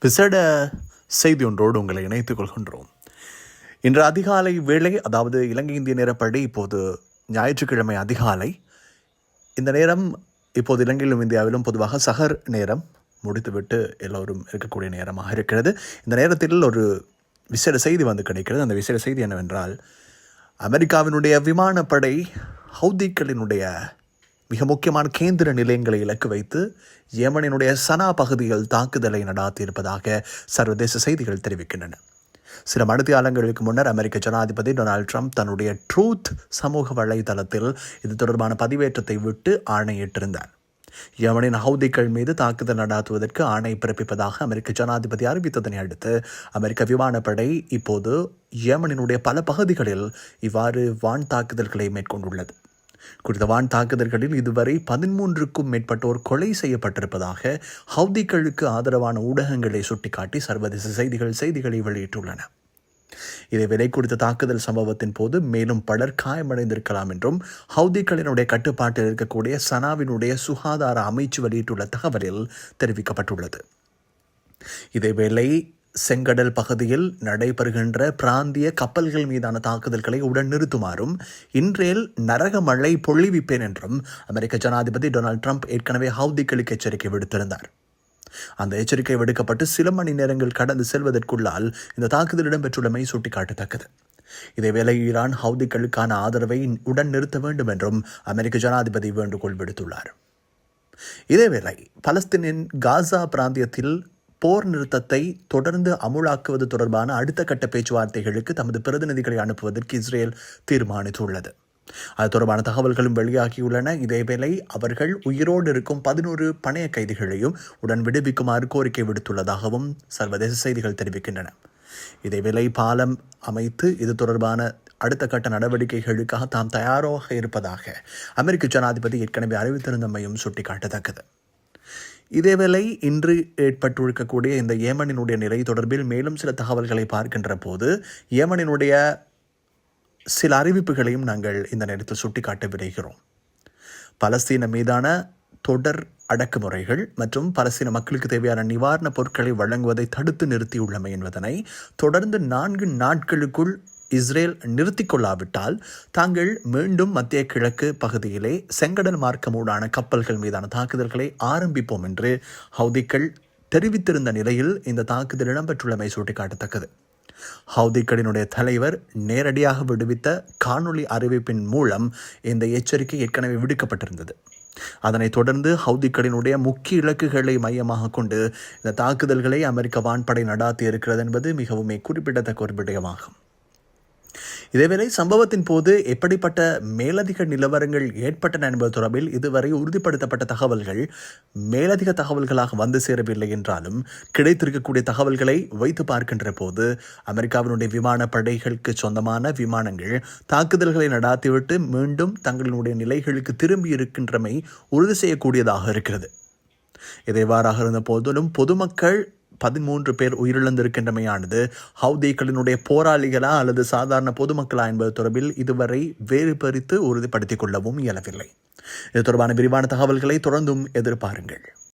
விசேட செய்தி ஒன்றோடு உங்களை இணைத்துக் கொள்கின்றோம். இன்று அதிகாலை வேளை அதாவது இலங்கை இந்திய நேரப்படி இப்போது ஞாயிற்றுக்கிழமை அதிகாலை. இந்த நேரம் இப்போது இலங்கையிலும் இந்தியாவிலும் பொதுவாக சகர் நேரம் முடித்துவிட்டு எல்லோரும் இருக்கக்கூடிய நேரமாக இருக்கிறது. இந்த நேரத்தில் ஒரு விசேட செய்தி வந்து கிடைக்கிறது. அந்த விசேட செய்தி என்னவென்றால் அமெரிக்காவினுடைய விமானப்படை ஹவுதிக்களினுடைய மிக முக்கியமான கேந்திர நிலையங்களை இலக்கு வைத்து யேமனினுடைய சனா பகுதியில் தாக்குதலை நடாத்தியிருப்பதாக சர்வதேச செய்திகள் தெரிவிக்கின்றன. சில மணித்தியாலங்களுக்கு முன்னர் அமெரிக்க ஜனாதிபதி டொனால்ட் ட்ரம்ப் தன்னுடைய ட்ரூத் சமூக வலைதளத்தில் இது தொடர்பான பதிவேற்றத்தை விட்டு ஆணையிட்டிருந்தார். யமனின் ஹவுதிகள் மீது தாக்குதல் நடாத்துவதற்கு ஆணை பிறப்பிப்பதாக அமெரிக்க ஜனாதிபதி அறிவித்ததனை அடுத்து அமெரிக்க விமானப்படை இப்போது யமனினுடைய பல பகுதிகளில் இவ்வாறு வான் தாக்குதல்களை மேற்கொண்டுள்ளது. குறித்த வான் தாக்குதல்களில் இதுவரை பதிமூன்றுக்கும் மேற்பட்டோர் கொலை செய்யப்பட்டிருப்பதாக ஹவுதிகளுக்கு ஆதரவான ஊடகங்களை சுட்டிக்காட்டி சர்வதேச செய்திகள் செய்திகளை வெளியிட்டுள்ளன. இதை விலை குறித்த தாக்குதல் சம்பவத்தின் போது மேலும் பலர் காயமடைந்திருக்கலாம் என்றும் ஹவுதிகளினுடைய கட்டுப்பாட்டில் இருக்கக்கூடிய சனாவினுடைய சுகாதார அமைச்சு வெளியிட்டுள்ள தகவலில் தெரிவிக்கப்பட்டுள்ளது. இதேவேளை செங்கடல் பகுதியில் நடைபெறுகின்ற பிராந்திய கப்பல்கள் மீதான தாக்குதல்களை உடன் நிறுத்துமாறும் இன்றேல் நரக மழை பொழிவிப்பேன் என்றும் அமெரிக்க ஜனாதிபதி டொனால்ட் ட்ரம்ப் ஏற்கனவே ஹவுதிகளுக்கு எச்சரிக்கை விடுத்திருந்தார். அந்த எச்சரிக்கை விடுக்கப்பட்டு சில மணி நேரங்கள் கடந்து செல்வதற்குள்ளால் இந்த தாக்குதல் இடம்பெற்றுள்ளமை சுட்டிக்காட்டத்தக்கது. இதேவேளை ஈரான் ஹவுதிகளுக்கான ஆதரவை உடன் நிறுத்த வேண்டும் என்றும் அமெரிக்க ஜனாதிபதி வேண்டுகோள் விடுத்துள்ளார். இதேவேளை பலஸ்தீனின் காசா பிராந்தியத்தில் போர் நிறுத்தத்தை தொடர்ந்து அமுலாக்குவது தொடர்பான அடுத்த கட்ட பேச்சுவார்த்தைகளுக்கு தமது பிரதிநிதிகளை அனுப்புவதற்கு இஸ்ரேல் தீர்மானித்துள்ளது. அது தொடர்பான தகவல்களும் வெளியாகியுள்ளன. இதேவேளை அவர்கள் உயிரோடு இருக்கும் பதினோரு பணைய கைதிகளையும் உடன் விடுவிக்குமாறு கோரிக்கை விடுத்துள்ளதாகவும் சர்வதேச செய்திகள் தெரிவிக்கின்றன. இதேவேளை பாலம் அமைத்து இது தொடர்பான அடுத்த கட்ட நடவடிக்கைகளுக்காக தாம் தயாராக இருப்பதாக அமெரிக்க ஜனாதிபதி ஏற்கனவே அறிவித்திருந்தமையும் சுட்டிக்காட்டத்தக்கது. இதேவேளை இன்று ஏற்பட்டிருக்கக்கூடிய இந்த ஏமனினுடைய நிலை தொடர்பில் மேலும் சில தகவல்களை பார்க்கின்ற போது ஏமனினுடைய சில அறிவிப்புகளையும் நாங்கள் இந்த நேரத்தில் சுட்டிக்காட்ட விரைகிறோம். பலஸ்தீன மீதான தொடர் அடக்குமுறைகள் மற்றும் பலஸ்தீன மக்களுக்கு தேவையான நிவாரணப் பொருட்களை வழங்குவதை தடுத்து நிறுத்தியுள்ளமை என்பதனை தொடர்ந்து நான்கு நாட்களுக்குள் இஸ்ரேல் நிறுத்தி கொள்ளாவிட்டால் தாங்கள் மீண்டும் மத்திய கிழக்கு பகுதியிலே செங்கடல் மார்க்கமூடான கப்பல்கள் மீதான தாக்குதல்களை ஆரம்பிப்போம் என்று ஹவுதிக்கள் தெரிவித்திருந்த நிலையில் இந்த தாக்குதல் இடம்பெற்றுள்ளமை சுட்டிக்காட்டத்தக்கது. ஹவுதிக்களினுடைய தலைவர் நேரடியாக விடுவித்த காணொளி அறிவிப்பின் மூலம் இந்த எச்சரிக்கை ஏற்கனவே விடுக்கப்பட்டிருந்தது. அதனைத் தொடர்ந்து ஹவுதிக்களினுடைய முக்கிய இலக்குகளை மையமாக கொண்டு இந்த தாக்குதல்களை அமெரிக்க வான்படை நடாத்தி இருக்கிறது என்பது மிகவும் குறிப்பிடத்தக்க ஒரு விடயமாகும். இதேவேளை சம்பவத்தின் போது எப்படிப்பட்ட மேலதிக நிலவரங்கள் ஏற்பட்டன என்பது தொடர்பில் இதுவரை உறுதிப்படுத்தப்பட்ட தகவல்கள் மேலதிக தகவல்களாக வந்து சேரவில்லை என்றாலும் கிடைத்திருக்கக்கூடிய தகவல்களை வைத்து பார்க்கின்ற போது அமெரிக்காவினுடைய விமான படைகளுக்கு சொந்தமான விமானங்கள் தாக்குதல்களை நடாத்திவிட்டு மீண்டும் தங்களுடைய நிலைகளுக்கு திரும்பி இருக்கின்றமை உறுதி செய்யக்கூடியதாக இருக்கிறது. இதைவாறாக இருந்த போதிலும் பொதுமக்கள் பதிமூன்று பேர் உயிரிழந்திருக்கின்றமையானது. ஹவுதேக்களினுடைய போராளிகளா அல்லது சாதாரண பொதுமக்களா என்பது தொடர்பில் இதுவரை வேறு பறித்து உறுதிப்படுத்திக் கொள்ளவும் இயலவில்லை. இது தொடர்பான விரிவான தகவல்களை தொடர்ந்தும் எதிர்பாருங்கள்.